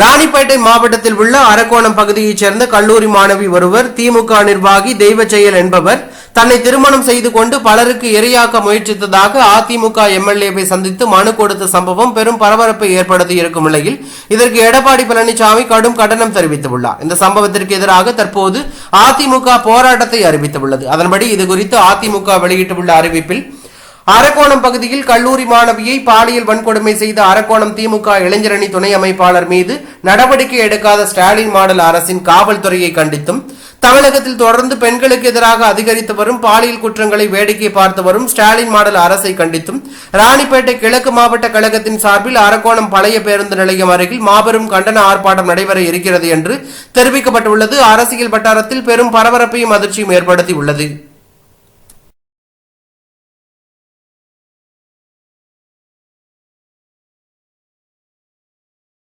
ராணிப்பேட்டை மாவட்டத்தில் உள்ள அரக்கோணம் பகுதியைச் சேர்ந்த கல்லூரி மாணவி ஒருவர் திமுக நிர்வாகி தெய்வ செயல் என்பவர் தன்னை திருமணம் செய்து கொண்டு பலருக்கு இரையாக்க முயற்சித்ததாக அதிமுக எம்எல்ஏவை சந்தித்து மனு கொடுத்த சம்பவம் பெரும் பரபரப்பை ஏற்படுத்தி இருக்கும் நிலையில் இதற்கு எடப்பாடி பழனிசாமி கடும் கண்டனம் தெரிவித்துள்ளார். இந்த சம்பவத்திற்கு எதிராக தற்போது அதிமுக போராட்டத்தை அறிவித்துள்ளது. அதன்படி இதுகுறித்து அதிமுக வெளியிட்டுள்ள அறிவிப்பில் அரக்கோணம் பகுதியில் கல்லூரி மாணவியை பாலியல் வன்கொடுமை செய்த அரக்கோணம் திமுக இளைஞரணி துணை அமைப்பாளர் மீது நடவடிக்கை எடுக்காத ஸ்டாலின் மாடல் அரசின் காவல்துறையை கண்டித்தும் தமிழகத்தில் தொடர்ந்து பெண்களுக்கு எதிராக அதிகரித்து வரும் பாலியல் குற்றங்களை வேடிக்கை பார்த்து வரும் ஸ்டாலின் மாடல் அரசை கண்டித்தும் ராணிப்பேட்டை கிழக்கு மாவட்ட கழகத்தின் சார்பில் அரக்கோணம் பழைய பேருந்து நிலையம் அருகில் மாபெரும் கண்டன ஆர்ப்பாட்டம் நடைபெற இருக்கிறது என்று தெரிவிக்கப்பட்டுள்ளது. அரசியல் வட்டாரத்தில் பெரும் பரபரப்பையும் அதிர்ச்சியும் ஏற்படுத்தியுள்ளது.